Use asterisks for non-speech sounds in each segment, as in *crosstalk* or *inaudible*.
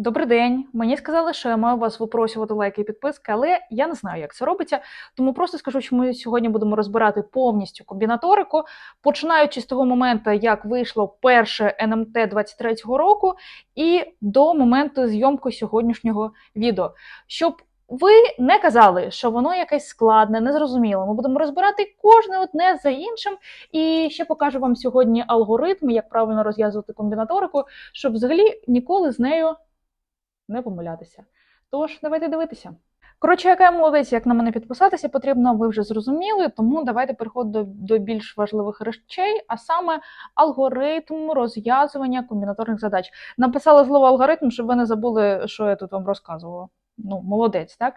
Добрий день. Мені сказали, що я маю вас випросювати лайки і підписки, але я не знаю, як це робиться. Тому просто скажу, що ми сьогодні будемо розбирати повністю комбінаторику, починаючи з того моменту, як вийшло перше НМТ 23-го року, і до моменту зйомки сьогоднішнього відео. Щоб ви не казали, що воно якесь складне, незрозуміле. Ми будемо розбирати кожне одне за іншим. І ще покажу вам сьогодні алгоритм, як правильно розв'язувати комбінаторику, щоб взагалі ніколи з нею не помилятися. Тож, давайте дивитися. Коротше, яка молодець, як на мене підписатися, потрібно, ви вже зрозуміли, тому давайте переходимо до, до більш важливих речей, а саме алгоритм розв'язування комбінаторних задач. Написала слово алгоритм, щоб ви не забули, що я тут вам розказувала. Ну, молодець, так?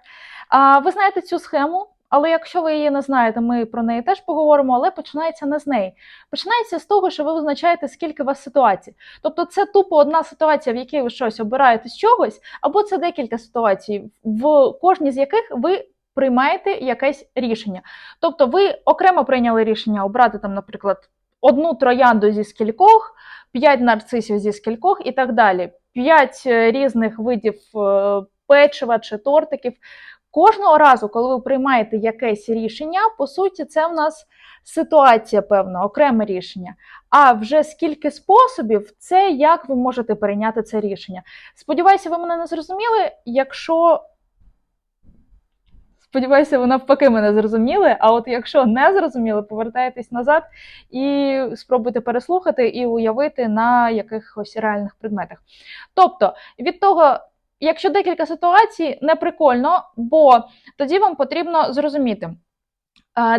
А, ви знаєте цю схему, але якщо ви її не знаєте, ми про неї теж поговоримо, але починається не з неї. Починається з того, що ви визначаєте, скільки у вас ситуацій. Тобто це тупо одна ситуація, в якій ви щось обираєте з чогось, або це декілька ситуацій, в кожній з яких ви приймаєте якесь рішення. Тобто ви окремо прийняли рішення обрати там, наприклад, одну троянду зі скількох, п'ять нарцисів зі скількох і так далі. П'ять е, різних видів е, печива чи тортиків. Кожного разу, коли ви приймаєте якесь рішення, по суті, це в нас ситуація певна, окреме рішення. А вже скільки способів, це як ви можете прийняти це рішення. Сподіваюся, ви мене не зрозуміли. Якщо сподіваюся, ви навпаки мене зрозуміли. А от якщо не зрозуміли, повертайтесь назад і спробуйте переслухати і уявити на якихось реальних предметах. Тобто, від того. Якщо декілька ситуацій, не прикольно, бо тоді вам потрібно зрозуміти.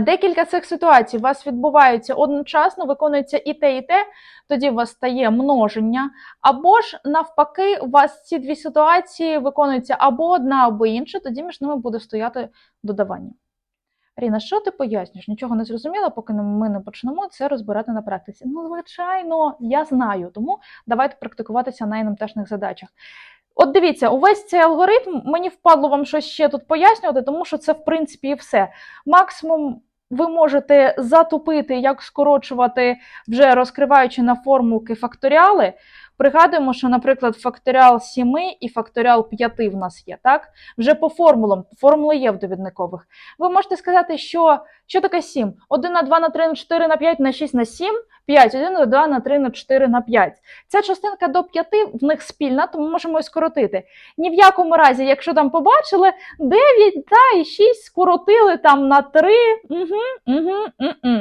Декілька цих ситуацій у вас відбуваються одночасно, виконується і те, і те, тоді у вас стає множення. Або ж навпаки, у вас ці дві ситуації виконуються або одна, або інша, тоді між ними буде стояти додавання. Ріна, що ти пояснюєш? Нічого не зрозуміла, поки ми не почнемо це розбирати на практиці. Ну, звичайно, я знаю, тому давайте практикуватися на НМТшних задачах. От дивіться, увесь цей алгоритм мені впадло вам щось ще тут пояснювати, тому що це, в принципі, і все. Максимум ви можете затупити, як скорочувати, вже розкриваючи на формулки факторіали. Пригадуємо, що, наприклад, факторіал 7 і факторіал 5 в нас є, так? Вже по формулам, формули є в довідникових. Ви можете сказати, що, що таке 7? 1 на 2 на 3 на 4 на 5 на 6 на 7, 5, 1 на 2 на 3 на 4 на 5. Ця частинка до 5 в них спільна, тому можемо скоротити. Ні в якому разі, якщо там побачили, 9 та, і 6 скоротили там на 3, угу, угу, угу.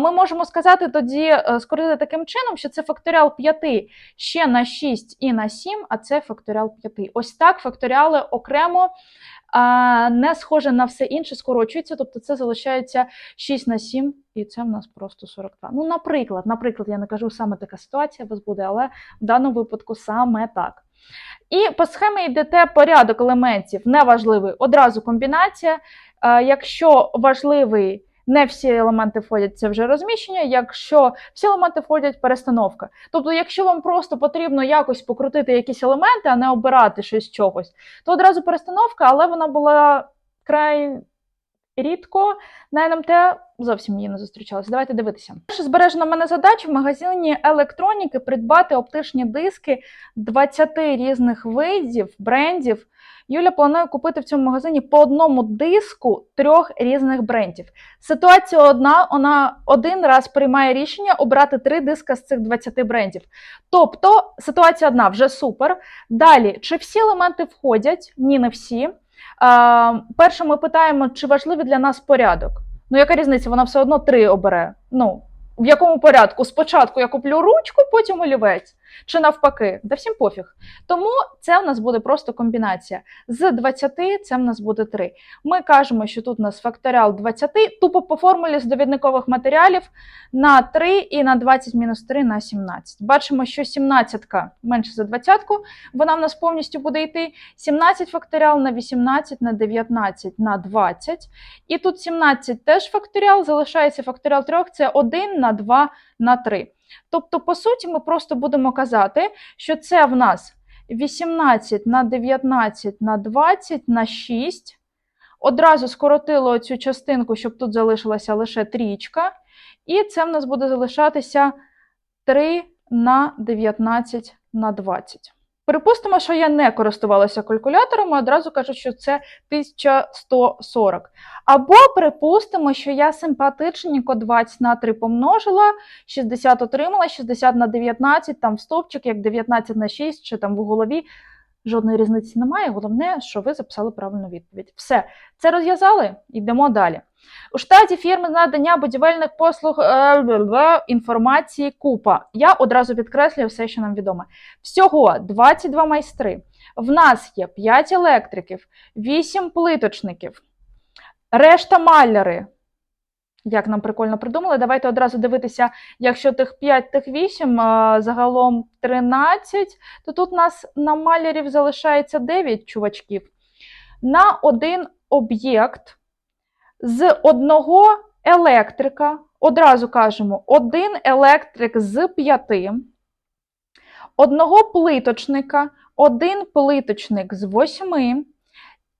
Ми можемо сказати тоді, е, скоротити таким чином, що це факторіал 5 ще на 6 і на 7, а це факторіал 5. Ось так факторіали окремо, не схоже на все інше, скорочується, тобто це залишається 6 на 7, і це в нас просто 42. Ну, наприклад, наприклад, я не кажу, саме така ситуація у вас буде, але в даному випадку саме так. І по схемі йдете порядок елементів неважливий, одразу комбінація. Е, Якщо важливий не всі елементи входять, це вже розміщення. Якщо всі елементи входять, перестановка. Тобто, якщо вам просто потрібно якось покрутити якісь елементи, а не обирати щось чогось, то одразу перестановка, але вона була край рідко. На НМТ зовсім її не зустрічалася. Давайте дивитися. Перша збережена мене задача в магазині електроніки придбати оптичні диски 20 різних видів, брендів. Юля планує купити в цьому магазині по одному диску трьох різних брендів. Ситуація одна: вона один раз приймає рішення обрати три диска з цих 20 брендів. Тобто ситуація одна вже супер. Далі, чи всі елементи входять? Ні, не всі. А, перше, ми питаємо, чи важливий для нас порядок. Ну, яка різниця? Вона все одно три обере. Ну, в якому порядку? Спочатку я куплю ручку, потім олівець. Чи навпаки, да всім пофіг. Тому це в нас буде просто комбінація. З 20 це в нас буде 3. Ми кажемо, що тут у нас факторіал 20, тупо по формулі з довідникових матеріалів на 3 і на 20 мінус 3 на 17. Бачимо, що 17 менше за 20, вона в нас повністю буде йти. 17 факторіал на 18 на 19 на 20. І тут 17 теж факторіал, залишається факторіал 3, це 1 на 2 на 3. Тобто, по суті, ми просто будемо казати, що це в нас 18 на 19 на 20 на 6. Одразу скоротило цю частинку, щоб тут залишилася лише трічка. І це в нас буде залишатися 3 на 19 на 20. Припустимо, що я не користувалася калькулятором, і одразу кажу, що це 1140. Або припустимо, що я симпатичненько 20 на 3 помножила, 60 отримала, 60 на 19, там стовпчик, як 19 на 6, чи там в голові. Жодної різниці немає. Головне, що ви записали правильну відповідь. Все, це розв'язали? Йдемо далі. У штаті фірми надання будівельних послуг е, інформації купа. Я одразу підкреслюю все, що нам відомо. Всього 22 майстри. В нас є 5 електриків, 8 плиточників, решта маляри. Як нам прикольно придумали, давайте одразу дивитися, якщо тих 5, тих 8, загалом 13, то тут у нас на малярів залишається 9 чувачків. На один об'єкт з одного електрика, одразу кажемо, один електрик з 5, одного плиточника, один плиточник з 8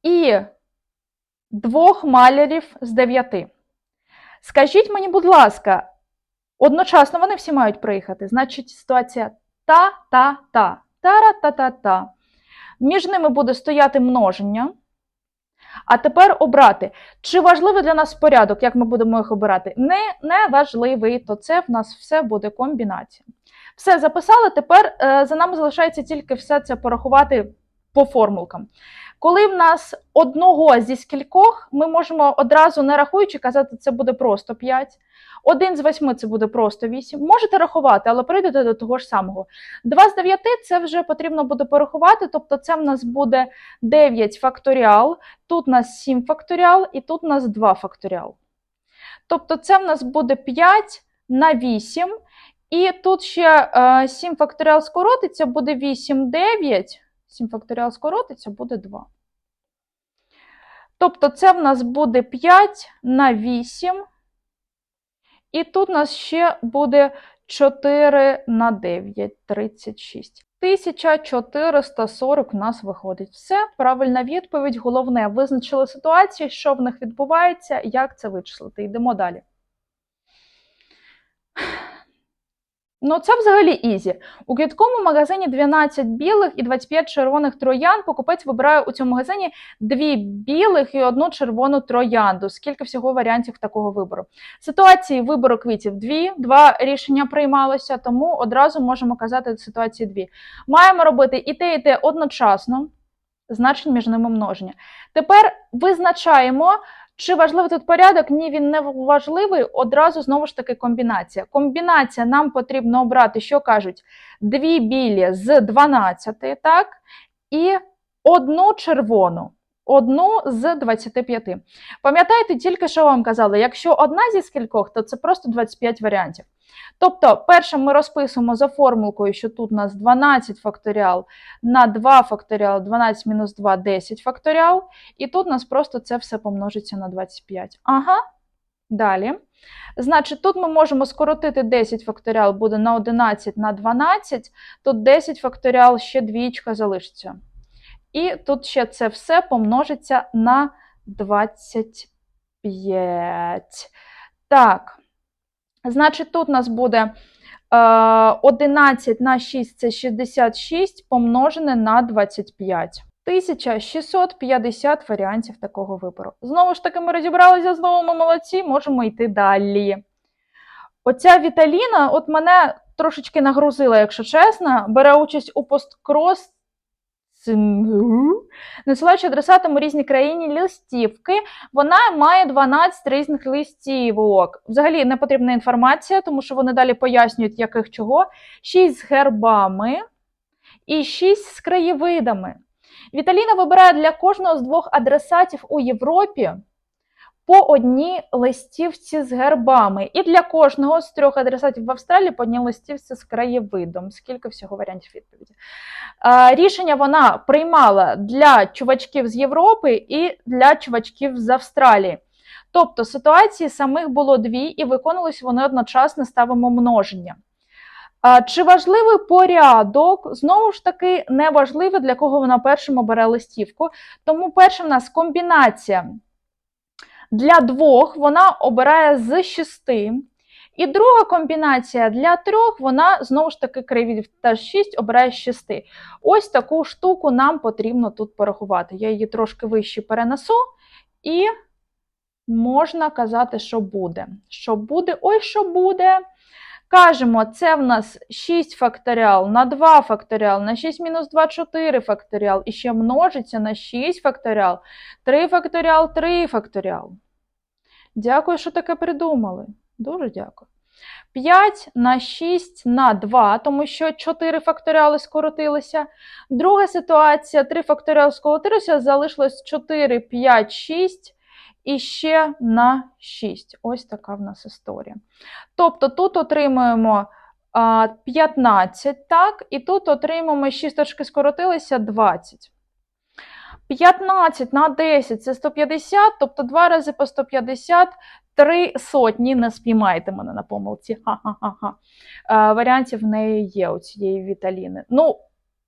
і двох малярів з 9. Скажіть мені, будь ласка, одночасно вони всі мають приїхати. Значить, ситуація та-та-та, тара-та-та-та. Між ними буде стояти множення. А тепер обрати, чи важливий для нас порядок, як ми будемо їх обирати? Не, не важливий, то це в нас все буде комбінація. Все записали. Тепер е, за нами залишається тільки все це порахувати по формулкам. Коли в нас одного зі скількох, ми можемо одразу не рахуючи казати, це буде просто 5. Один з восьми це буде просто 8. Можете рахувати, але прийдете до того ж самого. 2 з 9 це вже потрібно буде порахувати, тобто це в нас буде 9 факторіал, тут у нас 7 факторіал і тут у нас 2 факторіал. Тобто це в нас буде 5 на 8. І тут ще е, 7 факторіал скоротиться, буде 8, 9. 7 факторіал скоротиться, буде 2. Тобто це в нас буде 5 на 8. І тут у нас ще буде 4 на 9, 36. 1440 у нас виходить. Все, правильна відповідь. Головне, визначили ситуацію, що в них відбувається, як це вичислити. Йдемо далі. Ну, це взагалі ізі. У квітковому магазині 12 білих і 25 червоних троян. Покупець вибирає у цьому магазині дві білих і одну червону троянду. Скільки всього варіантів такого вибору? Ситуації вибору квітів дві, два рішення приймалося, тому одразу можемо казати ситуації дві. Маємо робити і те, і те одночасно, значень між ними множення. Тепер визначаємо. Чи важливий тут порядок? Ні, він не важливий. Одразу знову ж таки комбінація. Комбінація нам потрібно обрати, що кажуть, дві білі з 12, так? І одну червону. Одну з 25. Пам'ятаєте, тільки що вам казали, якщо одна зі скількох, то це просто 25 варіантів. Тобто, перше ми розписуємо за формулкою, що тут у нас 12 факторіал на 2 факторіал, 12 мінус 2 – 10 факторіал. І тут у нас просто це все помножиться на 25. Ага. Далі. Значить, тут ми можемо скоротити 10 факторіал, буде на 11 на 12. Тут 10 факторіал, ще двічка залишиться. І тут ще це все помножиться на 25. Так. Значить, тут у нас буде е, 11 на 6 це 66 помножене на 25. 1650 варіантів такого вибору. Знову ж таки, ми розібралися, знову ми молодці, можемо йти далі. Оця Віталіна от мене трошечки нагрузила, якщо чесно, бере участь у посткрос. Насилаючи адресатам у різній країні листівки, вона має 12 різних листівок. Взагалі не потрібна інформація, тому що вони далі пояснюють, яких чого. 6 з гербами і 6 з краєвидами. Віталіна вибирає для кожного з двох адресатів у Європі по одній листівці з гербами. І для кожного з трьох адресатів в Австралії по одній листівці з краєвидом. Скільки всього варіантів відповіді? Рішення вона приймала для чувачків з Європи і для чувачків з Австралії. Тобто ситуації самих було дві, і виконувалися вони одночасно ставимо множення. Чи важливий порядок? Знову ж таки, не важливо, для кого вона першим бере листівку. Тому перша в нас комбінація для двох вона обирає з шести. І друга комбінація для трьох, вона знову ж таки криві та 6 обирає з 6. Ось таку штуку нам потрібно тут порахувати. Я її трошки вище перенесу, і можна казати, що буде. Що буде? Ой, що буде. Кажемо, це в нас 6 факторіал на 2 факторіал, на 6 мінус 2 4 факторіал, і ще множиться на 6 факторіал, 3 факторіал, 3 факторіал. Дякую, що таке придумали. Дуже дякую. 5 на 6 на 2, тому що 4 факторіали скоротилися. Друга ситуація: 3 факторіали скоротилися, залишилось 4, 5, 6 і ще на 6. Ось така в нас історія. Тобто тут отримуємо 15, так, і тут отримуємо 6 точки скоротилися 20. 15 на 10 це 150, тобто 2 рази по 150, 3 сотні. Не спіймайте мене на помилці. Ха-ха-ха. Варіантів в неї є у цієї Віталіни. Ну,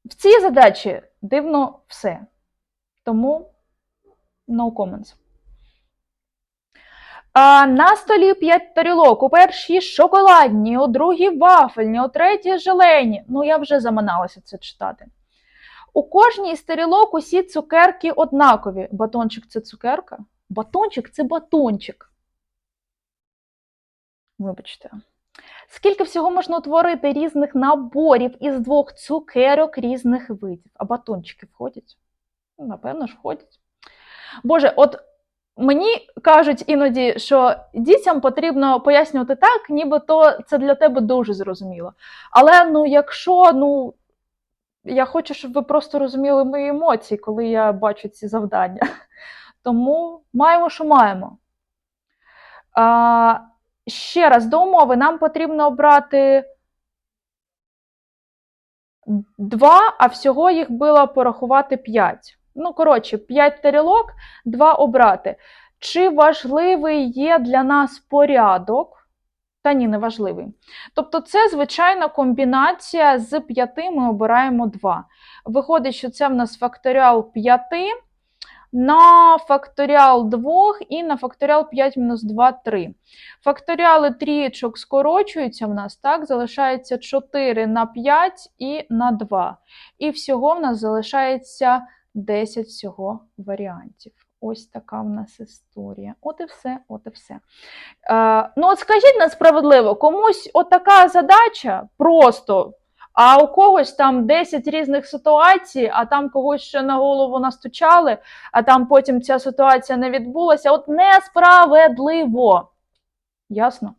в цій задачі дивно все. Тому no comments. А, на столі 5 тарілок. У першій шоколадні, у другій вафельні, у третій желені. Ну, я вже заманалася це читати. У кожній з тарілок усі цукерки однакові. Батончик це цукерка? Батончик це батончик. Вибачте. Скільки всього можна утворити різних наборів із двох цукерок різних видів? А батончики входять? Напевно ж, входять. Боже, от мені кажуть іноді, що дітям потрібно пояснювати так, нібито це для тебе дуже зрозуміло. Але ну, якщо ну, я хочу, щоб ви просто розуміли мої емоції, коли я бачу ці завдання. *laughs* Тому маємо, що маємо. А, ще раз до умови нам потрібно обрати два, а всього їх було порахувати 5. Ну, коротше, 5 тарілок, 2 обрати. Чи важливий є для нас порядок? Та ні, не важливий. Тобто, це звичайна комбінація з 5 ми обираємо 2. Виходить, що це в нас факторіал 5 на факторіал 2 і на факторіал 5 мінус 2 3. Факторіали трієчок скорочуються в нас, так, залишається 4 на 5 і на 2. І всього в нас залишається 10 всього варіантів. Ось така в нас історія. От і все, от і все. Е, ну, от скажіть несправедливо, комусь отака задача просто, а у когось там 10 різних ситуацій, а там когось ще на голову настучали, а там потім ця ситуація не відбулася. От несправедливо. Ясно?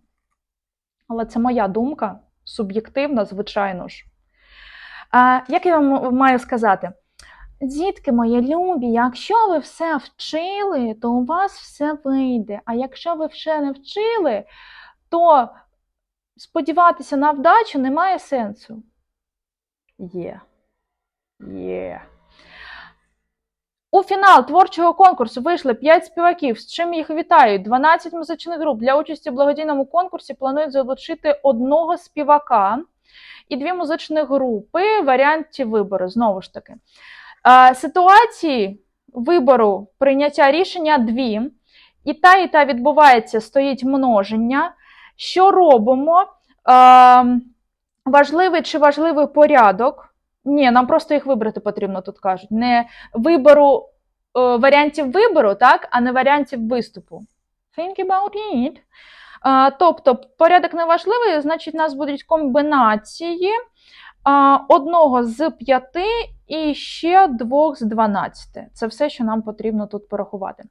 Але це моя думка, суб'єктивна, звичайно ж. А, як я вам маю сказати? Дітки мої любі, якщо ви все вчили, то у вас все вийде. А якщо ви ще не вчили, то сподіватися на вдачу немає сенсу. Є. Є. У фінал творчого конкурсу вийшли 5 співаків, з чим їх вітають. 12 музичних груп. Для участі в благодійному конкурсі планують залучити одного співака і дві музичні групи в варіанті вибору. Знову ж таки. Е, Ситуації вибору прийняття рішення дві. І та, і та відбувається, стоїть множення. Що робимо? Е, важливий чи важливий порядок? Ні, нам просто їх вибрати потрібно, тут кажуть. Не вибору е, варіантів вибору, так, а не варіантів виступу. Think about it. Тобто, порядок не важливий, значить, у нас будуть комбінації одного з п'яти і ще двох з 12. Це все, що нам потрібно тут порахувати.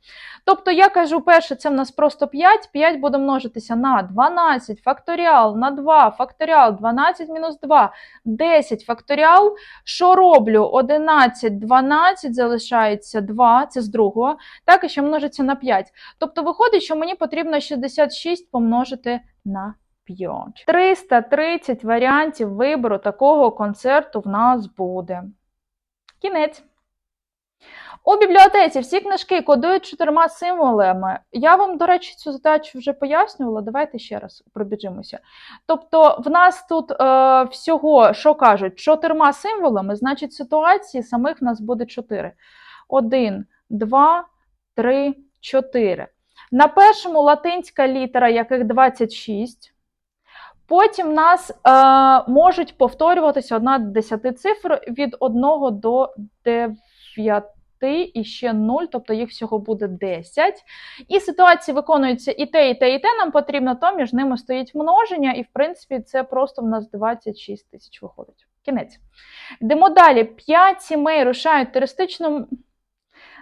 Тобто, я кажу, перше, це в нас просто 5. 5 буде множитися на 12, факторіал на 2, факторіал 12 мінус 2, 10 факторіал. Що роблю? 11, 12 залишається 2, це з другого. Так, і ще множиться на 5. Тобто, виходить, що мені потрібно 66 помножити на 5. 330 варіантів вибору такого концерту в нас буде. Кінець. У бібліотеці всі книжки кодують чотирма символами. Я вам, до речі, цю задачу вже пояснювала. Давайте ще раз пробіжимося. Тобто, в нас тут е, всього, що кажуть, чотирма символами, значить, ситуації самих в нас буде чотири. Один, два, три, чотири. На першому латинська літера, яких 26. Потім в нас е, можуть повторюватися одна 10 цифр від 1 до 9 і ще 0, тобто їх всього буде 10. І ситуації виконуються і те, і те, і те. Нам потрібно, то між ними стоїть множення, і в принципі це просто в нас 26 тисяч виходить. Кінець. Йдемо далі. 5 сімей рушають туристичну.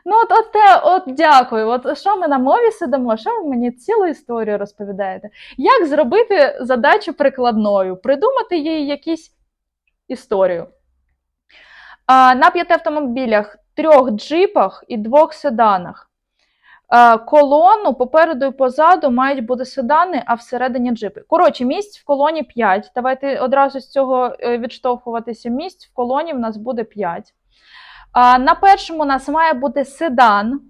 Ну, от, от, те, от дякую. От що ми на мові сидимо? Що ви мені цілу історію розповідаєте? Як зробити задачу прикладною? Придумати їй якісь історію. А, на п'яти автомобілях, трьох джипах і двох седанах. А, колону попереду і позаду мають бути седани, а всередині джипи. Коротше, місць в колоні 5. Давайте одразу з цього е, відштовхуватися. Місць в колоні в нас буде 5. На першому у нас має бути седан.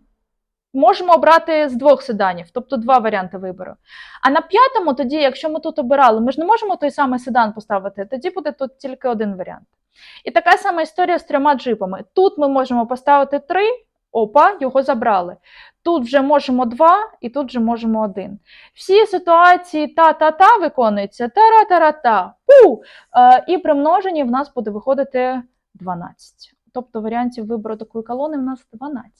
Можемо обрати з двох седанів, тобто два варіанти вибору. А на п'ятому, тоді, якщо ми тут обирали, ми ж не можемо той самий седан поставити, тоді буде тут тільки один варіант. І така сама історія з трьома джипами. Тут ми можемо поставити три, опа, його забрали. Тут вже можемо два, і тут вже можемо один. Всі ситуації та-та-та виконуються тара-тара-та, пу! Е, і при множенні в нас буде виходити 12. Тобто варіантів вибору такої колони в нас 12.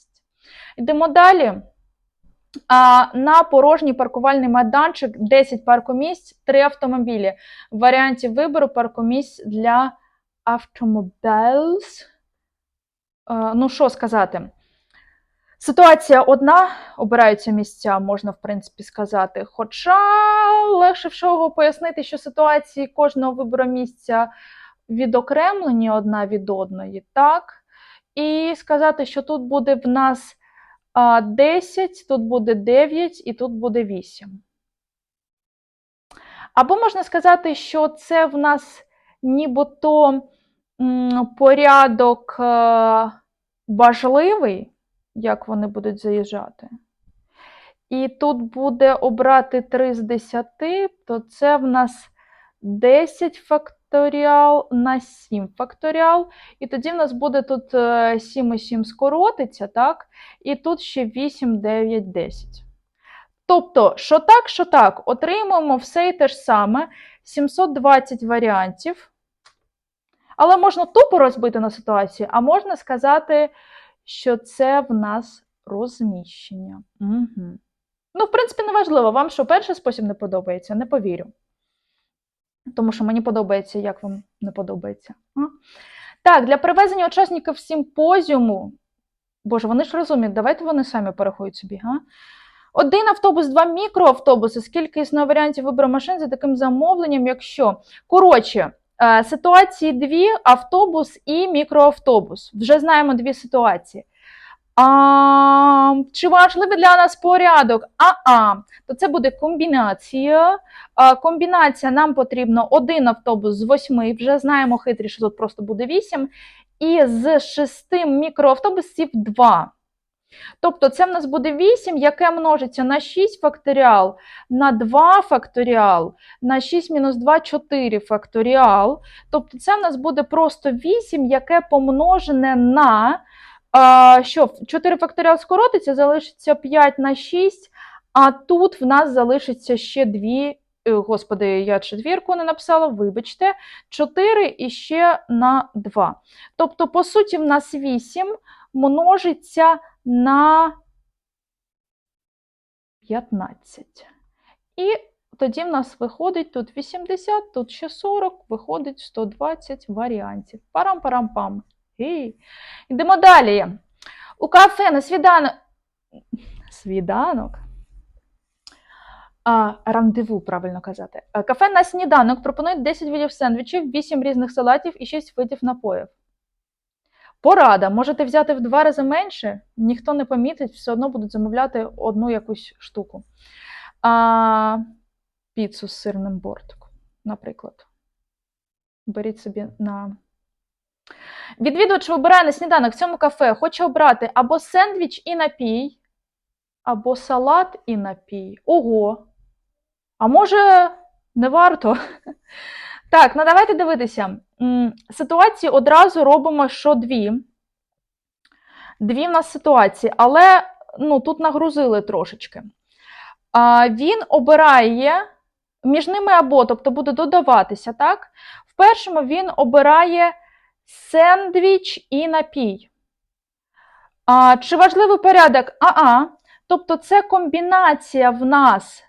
Йдемо далі. А, на порожній паркувальний майданчик 10 паркомісць, 3 автомобілі. Варіантів вибору паркомісць для автомобілів. Ну, що сказати? Ситуація одна, обираються місця, можна, в принципі, сказати. Хоча легше всього пояснити, що ситуації кожного вибору місця відокремлені одна від одної, так? І сказати, що тут буде в нас 10, тут буде 9 і тут буде 8. Або можна сказати, що це в нас нібито порядок е, важливий, як вони будуть заїжджати. І тут буде обрати 3 з 10, то це в нас 10 факторіал на 7 факторіал. І тоді в нас буде тут е, 7 і 7 скоротиться, так? І тут ще 8, 9, 10. Тобто, що так, що так, отримуємо все те ж саме, 720 варіантів. Але можна тупо розбити на ситуацію, а можна сказати, що це в нас розміщення. Угу. Ну, в принципі, неважливо, вам що перший спосіб не подобається, не повірю. Тому що мені подобається, як вам не подобається. А? Так, для привезення учасників симпозіуму. Боже, вони ж розуміють, давайте вони самі порахують собі. А? Один автобус, два мікроавтобуси. Скільки існує варіантів вибору машин за таким замовленням, якщо. Коротше, е, ситуації дві: автобус і мікроавтобус. Вже знаємо дві ситуації. А, Чи важливий для нас порядок? А-а, то це буде комбінація. А, Комбінація нам потрібно один автобус з восьми, вже знаємо хитрі, що тут просто буде вісім, і з шести мікроавтобусів два. Тобто це в нас буде 8, яке множиться на 6 факторіал, на 2 факторіал, на 6 мінус 2 4 факторіал. Тобто це в нас буде просто 8, яке помножене на а, що 4 факторіал скоротиться, залишиться 5 на 6, а тут в нас залишиться ще 2. е, Господи, я четвірку не написала, вибачте, 4 і ще на 2. Тобто, по суті, в нас 8 множиться на 15. І тоді в нас виходить тут 80, тут ще 40, виходить 120 варіантів. Парам-парам-пам. Йдемо далі. У кафе на свіданок. Свіданок. А, рандеву, правильно казати. Кафе на сніданок пропонують 10 видів сендвічів, 8 різних салатів і 6 видів напоїв. Порада, можете взяти в два рази менше, ніхто не помітить, все одно будуть замовляти одну якусь штуку. А, піцу з сирним бортиком, наприклад. Беріть собі на. Відвідувач вибирає на сніданок в цьому кафе, хоче обрати або сендвіч і напій, або салат і напій. Ого! А може, не варто? *laughs* Так, ну давайте дивитися. Ситуації одразу робимо, що дві. Дві в нас ситуації, але ну, тут нагрузили трошечки. А, Він обирає між ними або, тобто буде додаватися, так? В першому він обирає сендвіч і напій. А, Чи важливий порядок? А-а. Тобто це комбінація в нас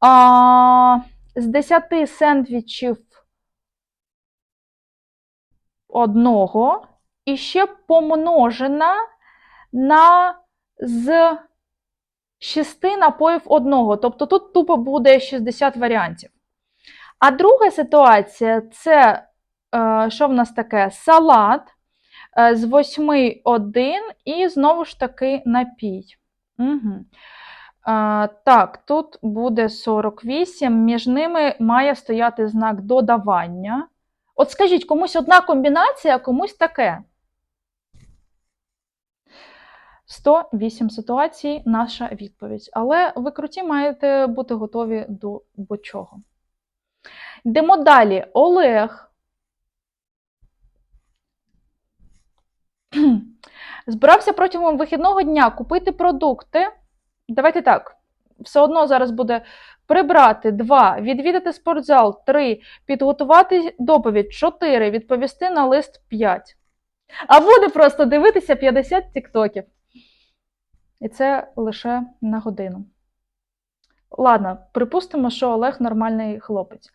а, з 10 сендвічів одного і ще помножена на з 6 напоїв одного. Тобто тут тупо буде 60 варіантів. А друга ситуація це, що в нас таке? Салат е, з 8 один і знову ж таки напій. Угу. Так, тут буде 48, між ними має стояти знак додавання. От скажіть, комусь одна комбінація, а комусь таке. 108 ситуацій наша відповідь. Але ви круті маєте бути готові до будь-чого. Йдемо далі. Олег. *clears throat* Збирався протягом вихідного дня купити продукти. Давайте так. Все одно зараз буде прибрати 2, відвідати спортзал 3, підготувати доповідь 4, відповісти на лист 5. А буде просто дивитися 50 тіктоків. І це лише на годину. Ладно, припустимо, що Олег нормальний хлопець, е,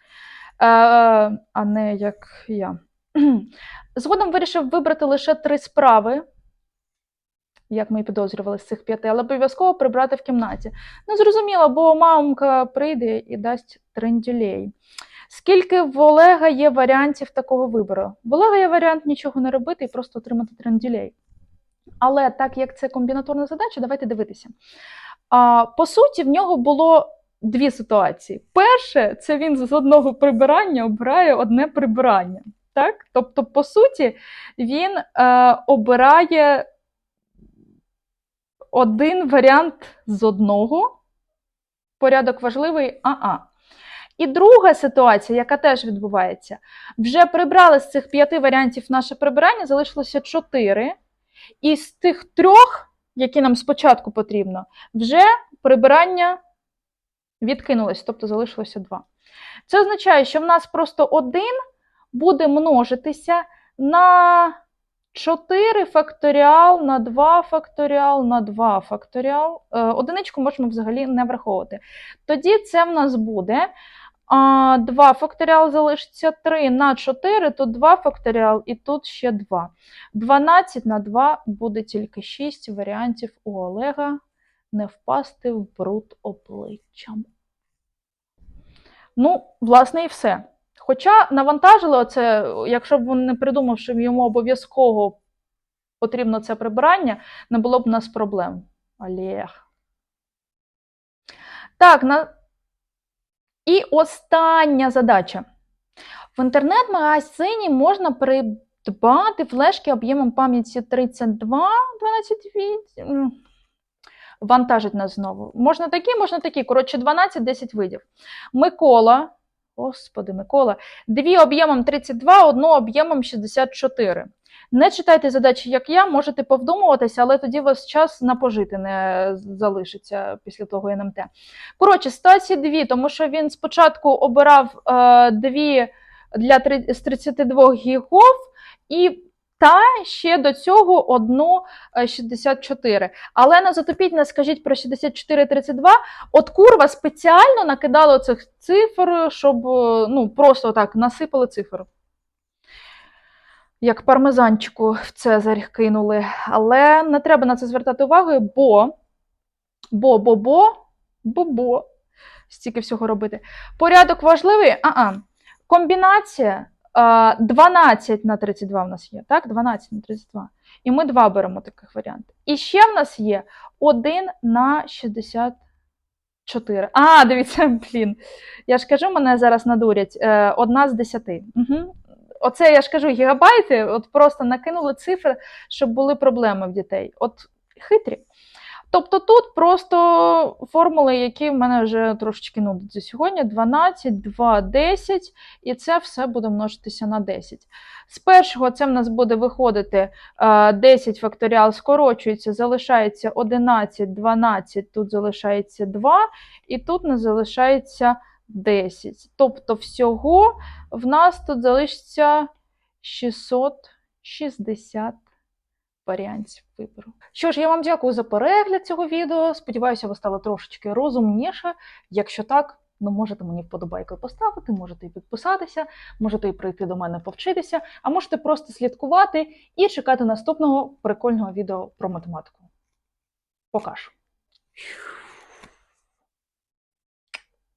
а не як я. *clears throat* Згодом вирішив вибрати лише три справи, як ми і підозрювали з цих п'яти, але обов'язково прибрати в кімнаті. Ну, зрозуміло, бо мамка прийде і дасть трендюлей. Скільки в Олега є варіантів такого вибору? В Олега є варіант нічого не робити і просто отримати трендюлей. Але так як це комбінаторна задача, давайте дивитися. А, По суті, в нього було дві ситуації. Перше, це він з одного прибирання обирає одне прибирання. Так? Тобто, по суті, він е, обирає один варіант з одного. Порядок важливий а-а. І друга ситуація, яка теж відбувається, вже прибрали з цих п'яти варіантів наше прибирання, залишилося чотири. І з тих трьох, які нам спочатку потрібно, вже прибирання відкинулось, тобто залишилося два. Це означає, що в нас просто один буде множитися на 4 факторіал, на 2 факторіал, на 2 факторіал. Е, Одиничку можемо взагалі не враховувати. Тоді це в нас буде 2 факторіал залишиться 3 на 4, тут 2 факторіал і тут ще 2. 12 на 2 буде тільки 6 варіантів у Олега не впасти в бруд обличчям. Ну, власне, і все. Хоча навантажили оце, якщо б він не придумав, що йому обов'язково потрібно це прибирання, не було б у нас проблем. Олег. Так, на... і остання задача. В інтернет-магазині можна придбати флешки об'ємом пам'яті 32, 12 Вантажить нас знову. Можна такі, можна такі. Коротше, 12-10 видів. Микола. Господи, Микола. Дві об'ємом 32, одну об'ємом 64. Не читайте задачі, як я, можете повдумуватися, але тоді у вас час на пожити не залишиться після того НМТ. Коротше, ситуації дві, тому що він спочатку обирав е, дві для з 32 гігов і та ще до цього одну 64. Але не затопіть, не скажіть про 64-32. От курва спеціально накидала цих цифр, щоб ну, просто так насипали цифр. Як пармезанчику в Цезарь кинули. Але не треба на це звертати увагу, бо, бо, бо, бо, бо, бо, стільки всього робити. Порядок важливий, а-а, комбінація. 12 на 32 в нас є, так? 12 на 32. І ми два беремо таких варіантів. І ще в нас є 1 на 64. А, дивіться, *laughs* блін. Я ж кажу, мене зараз надурять. Е, одна з 10. Угу. Оце я ж кажу, гігабайти, от просто накинули цифри, щоб були проблеми в дітей. От хитрі. Тобто тут просто формули, які в мене вже трошечки нудить сьогодні: 12, 2, 10, і це все буде множитися на 10. З першого це в нас буде виходити 10 факторіал скорочується, залишається 11, 12, тут залишається 2, і тут не залишається 10. Тобто, всього в нас тут залишиться 660 варіантів вибору. Що ж, я вам дякую за перегляд цього відео. Сподіваюся, ви стали трошечки розумніше. Якщо так, ну можете мені вподобайку поставити, можете і підписатися, можете і прийти до мене повчитися, а можете просто слідкувати і чекати наступного прикольного відео про математику. Покажу.